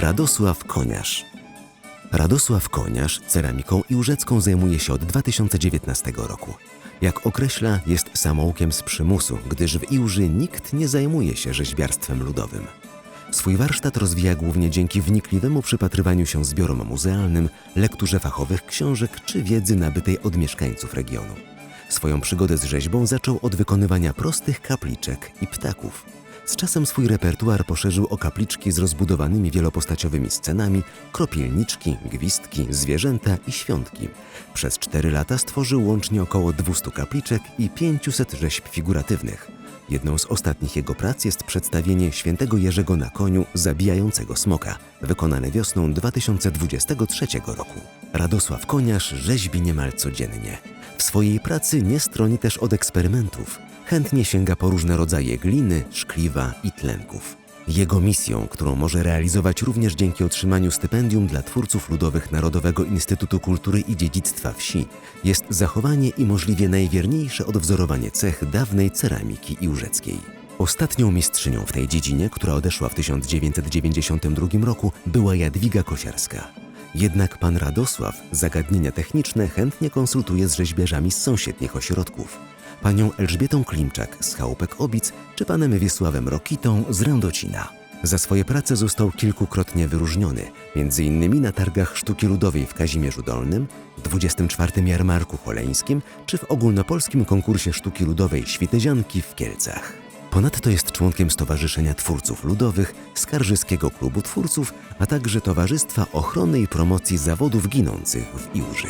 Radosław Koniarz. Radosław Koniarz ceramiką i łóżecką zajmuje się od 2019 roku. Jak określa, jest samoukiem z przymusu, gdyż w Iłży nikt nie zajmuje się rzeźbiarstwem ludowym. Swój warsztat rozwija głównie dzięki wnikliwemu przypatrywaniu się zbiorom muzealnym, lekturze fachowych książek czy wiedzy nabytej od mieszkańców regionu. Swoją przygodę z rzeźbą zaczął od wykonywania prostych kapliczek i ptaków. Z czasem swój repertuar poszerzył o kapliczki z rozbudowanymi wielopostaciowymi scenami, kropielniczki, gwizdki, zwierzęta i świątki. Przez cztery lata stworzył łącznie około 200 kapliczek i 500 rzeźb figuratywnych. Jedną z ostatnich jego prac jest przedstawienie świętego Jerzego na koniu zabijającego smoka, wykonane wiosną 2023 roku. Radosław Koniarz rzeźbi niemal codziennie. W swojej pracy nie stroni też od eksperymentów. Chętnie sięga po różne rodzaje gliny, szkliwa i tlenków. Jego misją, którą może realizować również dzięki otrzymaniu stypendium dla twórców ludowych Narodowego Instytutu Kultury i Dziedzictwa Wsi, jest zachowanie i możliwie najwierniejsze odwzorowanie cech dawnej ceramiki iłżeckiej. Ostatnią mistrzynią w tej dziedzinie, która odeszła w 1992 roku, była Jadwiga Kosiarska. Jednak pan Radosław zagadnienia techniczne chętnie konsultuje z rzeźbiarzami z sąsiednich ośrodków. Panią Elżbietą Klimczak z Chałupek Obic czy panem Wiesławem Rokitą z Rędocina. Za swoje prace został kilkukrotnie wyróżniony, m.in. na targach sztuki ludowej w Kazimierzu Dolnym, 24. Jarmarku Choleńskim czy w ogólnopolskim konkursie sztuki ludowej Świtezianki w Kielcach. Ponadto jest członkiem Stowarzyszenia Twórców Ludowych, Skarżyskiego Klubu Twórców, a także Towarzystwa Ochrony i Promocji Zawodów Ginących w Iłży.